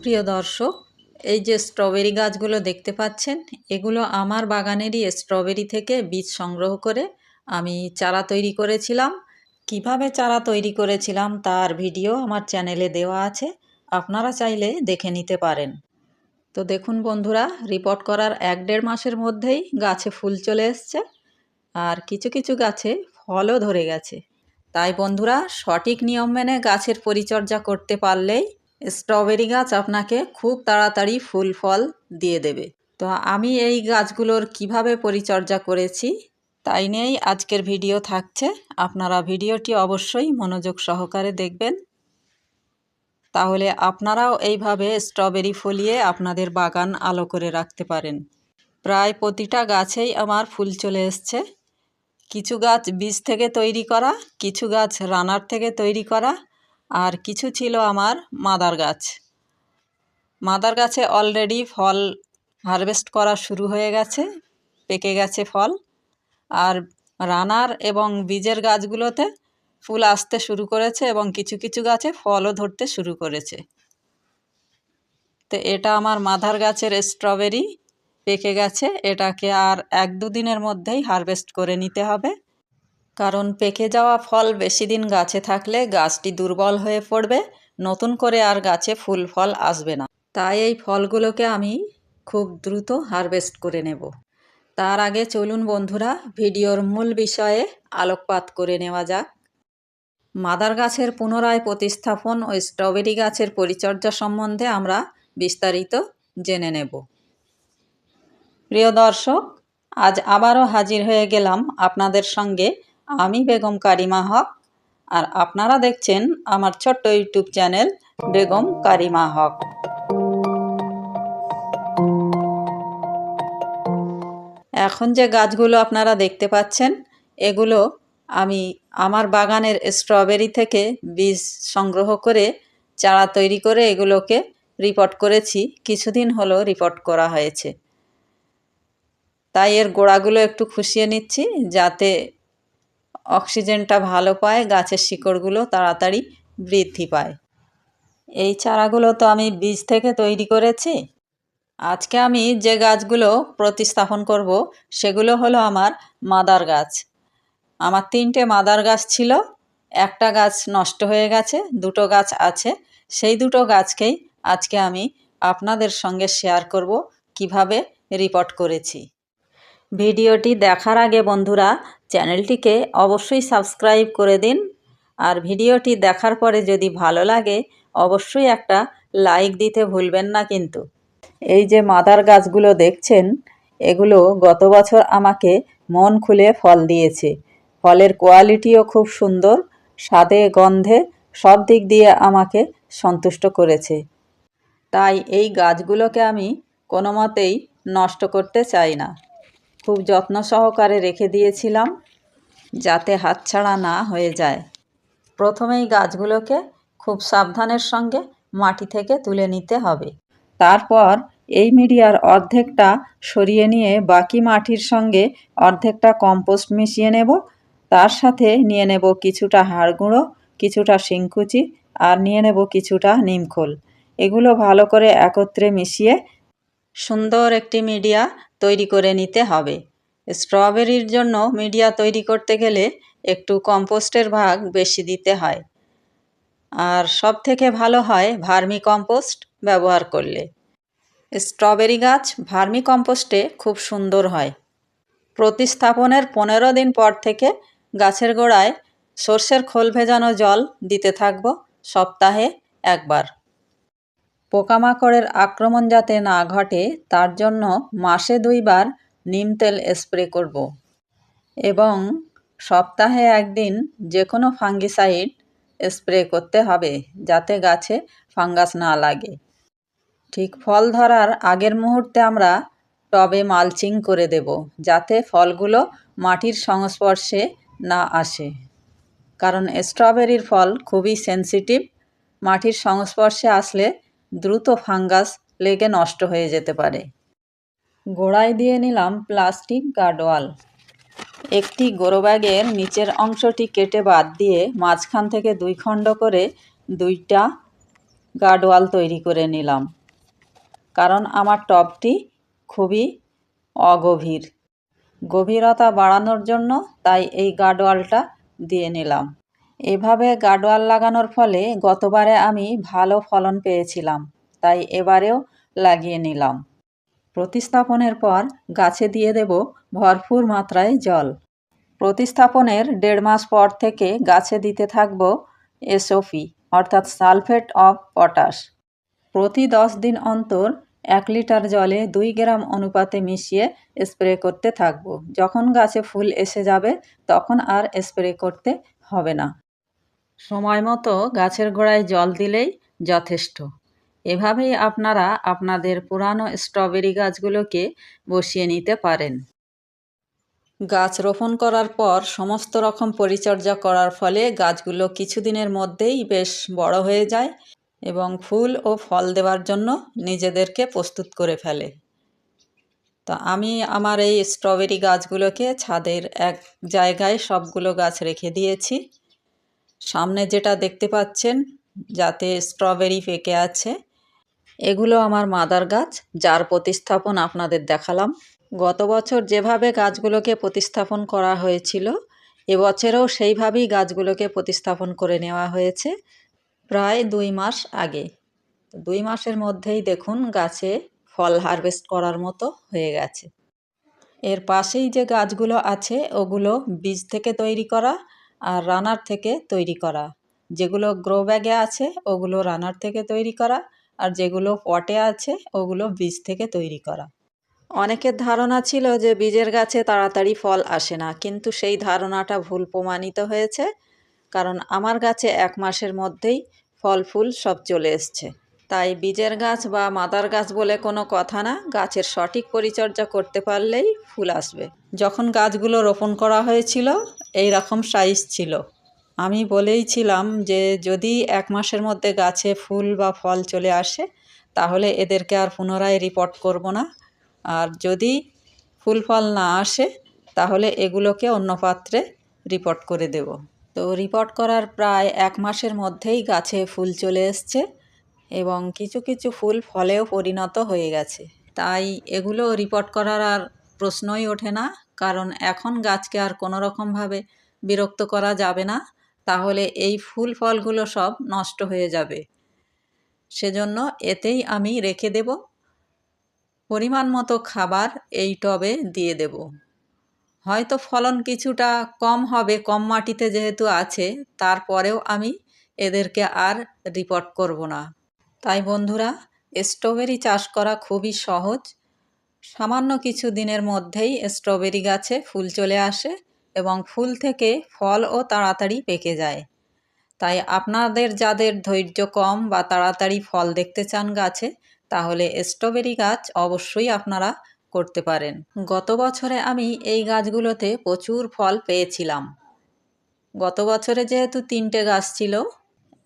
প্রিয় দর্শক, এই যে স্ট্রবেরি গাছগুলো দেখতে পাচ্ছেন, এগুলো আমার বাগানেরই স্ট্রবেরি থেকে বীজ সংগ্রহ করে আমি চারা তৈরি করেছিলাম। কীভাবে চারা তৈরি করেছিলাম তার ভিডিও আমার চ্যানেলে দেওয়া আছে, আপনারা চাইলে দেখে নিতে পারেন। তো দেখুন বন্ধুরা রিপোর্ট করার এক দেড় মাসের মধ্যেই গাছে ফুল চলে এসছে আর কিছু কিছু গাছে ফলও ধরে গেছে। তাই বন্ধুরা, সঠিক নিয়ম মেনে গাছের পরিচর্যা করতে পারলেই স্ট্রবেরি গাছ আপনাকে খুব তাড়াতাড়ি ফুল ফল দিয়ে দেবে। তো আমি এই গাছগুলোর কীভাবে পরিচর্যা করেছি তাই নিয়েই আজকের ভিডিও থাকছে। আপনারা ভিডিওটি অবশ্যই মনোযোগ সহকারে দেখবেন। তাহলে আপনারাও এইভাবে স্ট্রবেরি ফলিয়ে আপনাদের বাগান আলো করে রাখতে পারেন। প্রায় প্রতিটা গাছেই আমার ফুল চলে এসছে। কিছু গাছ বীজ থেকে তৈরি করা, কিছু গাছ রানার থেকে তৈরি করা আর কিছু ছিল আমার মাদার গাছ। মাদার গাছে অলরেডি ফল হারভেস্ট করা শুরু হয়ে গেছে, পেকে গেছে ফল। আর রানার এবং বীজের গাছগুলোতে ফুল আসতে শুরু করেছে এবং কিছু কিছু গাছে ফলও ধরতে শুরু করেছে। তো এটা আমার মাদার গাছের স্ট্রবেরি পেকে গেছে। এটাকে আর এক দুদিনের মধ্যেই হারভেস্ট করে নিতে হবে। কারণ পেকে যাওয়া ফল বেশি দিন গাছে থাকলে গাছটি দুর্বল হয়ে পড়বে, নতুন করে আর গাছে ফুল ফল আসবে না। তাই এই ফলগুলোকে আমি খুব দ্রুত হারভেস্ট করে নেব। তার আগে চলুন বন্ধুরা, ভিডিওর মূল বিষয়ে আলোকপাত করে নেওয়া যাক। মাদার গাছের পুনরায় প্রতিস্থাপন ও স্ট্রবেরি গাছের পরিচর্যা সম্বন্ধে আমরা বিস্তারিত জেনে নেব। প্রিয় দর্শক, আজ আবারও হাজির হয়ে গেলাম আপনাদের সঙ্গে আমি বেগম কারিমা হক, আর আপনারা দেখছেন আমার ছোট্ট ইউটিউব চ্যানেল বেগম কারিমা হক। এখন যে গাছগুলো আপনারা দেখতে পাচ্ছেন, এগুলো আমি আমার বাগানের স্ট্রবেরি থেকে বীজ সংগ্রহ করে, চারা তৈরি করে এগুলোকে রিপোর্ট করেছি। কিছুদিন হলো রিপোর্ট করা হয়েছে। তাই এর গোড়াগুলো একটু খুশিয়ে নিচ্ছি, যাতে অক্সিজেনটা ভালো পায়, গাছের শিকড়গুলো তাড়াতাড়ি বৃদ্ধি পায়। এই চারাগুলো তো আমি বীজ থেকে তৈরি করেছি। আজকে আমি যে গাছগুলো প্রতিস্থাপন করব, সেগুলো হলো আমার মাদার গাছ। আমার তিনটে মাদার গাছ ছিল, একটা গাছ নষ্ট হয়ে গেছে, দুটো গাছ আছে, সেই দুটো গাছকেই আজকে আমি আপনাদের সঙ্গে শেয়ার করব, কীভাবে রিপোর্ট করেছি। ভিডিওটি দেখার আগে বন্ধুরা, চ্যানেলটিকে অবশ্যই সাবস্ক্রাইব করে দিন। আর ভিডিওটি দেখার পরে যদি ভালো লাগে, অবশ্যই একটা লাইক দিতে ভুলবেন না কিন্তু। এই যে মাদার গাছগুলো দেখছেন, এগুলো গত বছর আমাকে মন খুলে ফল দিয়েছে। ফলের কোয়ালিটিও খুব সুন্দর, স্বাদে, গন্ধে সব দিক দিয়ে আমাকে সন্তুষ্ট করেছে। তাই এই গাছগুলোকে আমি কোনো মতেই নষ্ট করতে চাই না। খুব যত্ন সহকারে রেখে দিয়েছিলাম যাতে হাতছাড়া না হয়ে যায়। প্রথমেই গাছগুলোকে খুব সাবধানের সঙ্গে মাটি থেকে তুলে নিতে হবে। তারপর এই মিডিয়ার অর্ধেকটা সরিয়ে নিয়ে বাকি মাটির সঙ্গে অর্ধেকটা কম্পোস্ট মিশিয়ে নেব। তার সাথে নিয়ে নেব কিছুটা হাড় গুঁড়ো, কিছুটা শিংকুচি আর নিয়ে নেব কিছুটা নিমখোল। এগুলো ভালো করে একত্রে মিশিয়ে সুন্দর একটি মিডিয়া তৈরি করে নিতে হবে। স্ট্রবেরির জন্য মিডিয়া তৈরি করতে গেলে একটু কম্পোস্টের ভাগ বেশি দিতে হয়। আর সব থেকে ভালো হয় ভার্মি কম্পোস্ট ব্যবহার করলে। স্ট্রবেরি গাছ ভার্মি কম্পোস্টে খুব সুন্দর হয়। প্রতিস্থাপনের পনেরো দিন পর থেকে গাছের গোড়ায় সর্ষের খোল ভেজানো জল দিতে থাকব সপ্তাহে একবার। পোকামাকড়ের আক্রমণ যাতে না ঘটে, তার জন্য মাসে দুইবার নিম তেল স্প্রে করব। এবং সপ্তাহে একদিন যে কোনো ফাঙ্গিসাইড স্প্রে করতে হবে, যাতে গাছে ফাঙ্গাস না লাগে। ঠিক ফল ধরার আগের মুহূর্তে আমরা টবে মালচিং করে দেব, যাতে ফলগুলো মাটির সংস্পর্শে না আসে। কারণ স্ট্রবেরির ফল খুবই সেন্সিটিভ, মাটির সংস্পর্শে আসলে দ্রুত ফাঙ্গাস লেগে নষ্ট হয়ে যেতে পারে। গোড়ায় দিয়ে নিলাম প্লাস্টিক গার্ডওয়াল। একটি গোরো ব্যাগের নিচের অংশটি কেটে বাদ দিয়ে মাঝখান থেকে দুই খণ্ড করে দুইটা গার্ডওয়াল তৈরি করে নিলাম। কারণ আমার টবটি খুবই অগভীর। গভীরতা বাড়ানোর জন্য তাই এই গার্ডওয়ালটা দিয়ে নিলাম। এভাবে গার্ডওয়াল লাগানোর ফলে গতবারে আমি ভালো ফলন পেয়েছিলাম, তাই এবারেও লাগিয়ে নিলাম। প্রতিস্থাপনের পর গাছে দিয়ে দেব ভরপুর মাত্রায় জল। প্রতিস্থাপনের দেড় মাস পর থেকে গাছে দিতে থাকব এসওপি অর্থাৎ সালফেট অফ পটাশ। প্রতি দশ দিন অন্তর এক লিটার জলে দুই গ্রাম অনুপাতে মিশিয়ে স্প্রে করতে থাকব। যখন গাছে ফুল এসে যাবে, তখন আর স্প্রে করতে হবে না। সময় মতো গাছের গোড়ায় জল দিলেই যথেষ্ট। এভাবেই আপনারা আপনাদের পুরানো স্ট্রবেরি গাছগুলোকে বসিয়ে নিতে পারেন। গাছ রোপণ করার পর সমস্ত রকম পরিচর্যা করার ফলে গাছগুলো কিছুদিনের মধ্যেই বেশ বড় হয়ে যায় এবং ফুল ও ফল দেওয়ার জন্য নিজেদেরকে প্রস্তুত করে ফেলে। তো আমি আমার এই স্ট্রবেরি গাছগুলোকে ছাদের এক জায়গায় সবগুলো গাছ রেখে দিয়েছি। সামনে যেটা দেখতে পাচ্ছেন, যাতে স্ট্রবেরি পেকে আছে, এগুলো আমার মাদার গাছ, যার প্রতিস্থাপন আপনাদের দেখালাম। গত বছর যেভাবে গাছগুলোকে প্রতিস্থাপন করা হয়েছিল, এবছরেও সেইভাবেই গাছগুলোকে প্রতিস্থাপন করে নেওয়া হয়েছে, প্রায় দুই মাস আগে। দুই মাসের মধ্যেই দেখুন, গাছে ফল হারভেস্ট করার মতো হয়ে গেছে। এর পাশেই যে গাছগুলো আছে, ওগুলো বীজ থেকে তৈরি করা আর রানার থেকে তৈরি করা। যেগুলো গ্রো ব্যাগে আছে, ওগুলো রানার থেকে তৈরি করা আর যেগুলো পটে আছে, ওগুলো বীজ থেকে তৈরি করা। অনেকের ধারণা ছিল যে বীজের গাছে তাড়াতাড়ি ফল আসে না, কিন্তু সেই ধারণাটা ভুল প্রমাণিত হয়েছে। কারণ আমার গাছে এক মাসের মধ্যেই ফল ফুল সব চলে এসছে। তাই বীজের গাছ বা মাদার গাছ বলে কোনো কথা না, গাছের সঠিক পরিচর্যা করতে পারলেই ফুল আসবে। যখন গাছগুলো রোপণ করা হয়েছিল, এই রকম সাইজ ছিল। আমি বলেইছিলাম যে, যদি এক মাসের মধ্যে গাছে ফুল বা ফল চলে আসে, তাহলে এদেরকে আর পুনরায় রিপোর্ট করব না। আর যদি ফুল ফল না আসে, তাহলে এগুলোকে অন্য পাত্রে রিপোর্ট করে দেব। তো রিপোর্ট করার প্রায় এক মাসের মধ্যেই গাছে ফুল চলে এসছে। এবং কিছু কিছু ফুল ফলেও পরিণত হয়ে গেছে। তাই এগুলো রিপোর্ট করার আর প্রশ্নই ওঠে না। কারণ এখন গাছকে আর কোনো রকমভাবে বিরক্ত করা যাবে না। তাহলে এই ফুল ফলগুলো সব নষ্ট হয়ে যাবে। সেজন্য এতেই আমি রেখে দেব। পরিমাণ মতো খাবার এই টবে দিয়ে দেব। হয়তো ফলন কিছুটা কম হবে, কম মাটিতে যেহেতু আছে, তারপরেও আমি এদেরকে আর রিপোর্ট করব না। তাই বন্ধুরা, স্ট্রবেরি চাষ করা খুবই সহজ। সামান্য কিছু দিনের মধ্যেই স্ট্রবেরি গাছে ফুল চলে আসে এবং ফুল থেকে ফলও তাড়াতাড়ি পেকে যায়। তাই আপনাদের যাদের ধৈর্য কম বা তাড়াতাড়ি ফল দেখতে চান গাছে, তাহলে স্ট্রবেরি গাছ অবশ্যই আপনারা করতে পারেন। গত বছরে আমি এই গাছগুলোতে প্রচুর ফল পেয়েছিলাম। গত বছরে যেহেতু তিনটে গাছ ছিল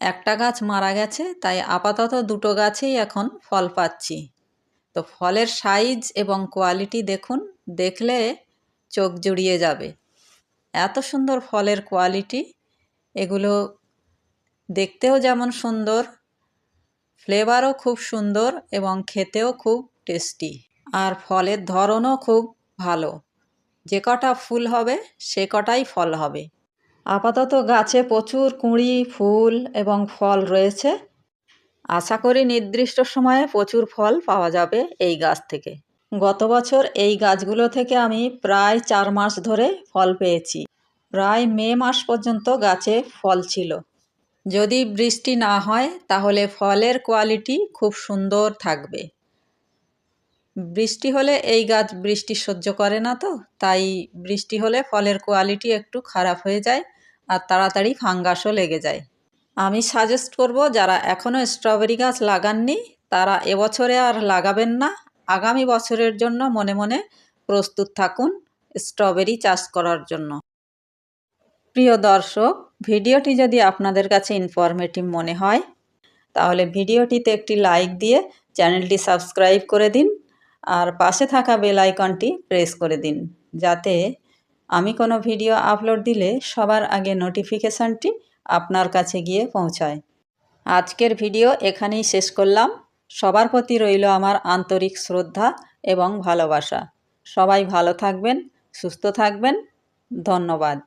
একটা গাছ মারা গেছে, তাই আপাতত দুটো গাছেই এখন ফল পাচ্ছি। তো ফলের সাইজ এবং কোয়ালিটি দেখুন, দেখলে চোখ জুড়িয়ে যাবে। এত সুন্দর ফলের কোয়ালিটি, এগুলো দেখতেও যেমন সুন্দর, ফ্লেভারও খুব সুন্দর এবং খেতেও খুব টেস্টি। আর ফলের ধরনও খুব ভালো। যে কটা ফুল হবে, সে কটাই ফল হবে। আপাতত গাছে প্রচুর কুঁড়ি, ফুল এবং ফল রয়েছে। আশা করি নির্দিষ্ট সময়ে প্রচুর ফল পাওয়া যাবে এই গাছ থেকে। গত বছর এই গাছগুলো থেকে আমি প্রায় চার মাস ধরে ফল পেয়েছি। প্রায় মে মাস পর্যন্ত গাছে ফল ছিল। যদি বৃষ্টি না হয়, তাহলে ফলের কোয়ালিটি খুব সুন্দর থাকবে। বৃষ্টি হলে এই গাছ বৃষ্টি সহ্য করে না তো, তাই বৃষ্টি হলে ফলের কোয়ালিটি একটু খারাপ হয়ে যায় আর তাড়াতাড়ি ফাঙ্গাসও লেগে যায়। আমি সাজেস্ট করব যারা এখনও স্ট্রবেরি গাছ লাগাননি, তারা এবছরে আর লাগাবেন না। আগামী বছরের জন্য মনে মনে প্রস্তুত থাকুন স্ট্রবেরি চাষ করার জন্য। প্রিয় দর্শক, ভিডিওটি যদি আপনাদের কাছে ইনফরমেটিভ মনে হয়, তাহলে ভিডিওটিতে একটি লাইক দিয়ে চ্যানেলটি সাবস্ক্রাইব করে দিন। আর পাশে থাকা বেল আইকনটি প্রেস করে দিন, যাতে আমি কোনো ভিডিও আপলোড দিলে সবার আগে নোটিফিকেশানটি আপনার কাছে গিয়ে পৌঁছায়। আজকের ভিডিও এখানেই শেষ করলাম। সবার প্রতি রইল আমার আন্তরিক শ্রদ্ধা এবং ভালোবাসা। সবাই ভালো থাকবেন, সুস্থ থাকবেন। ধন্যবাদ।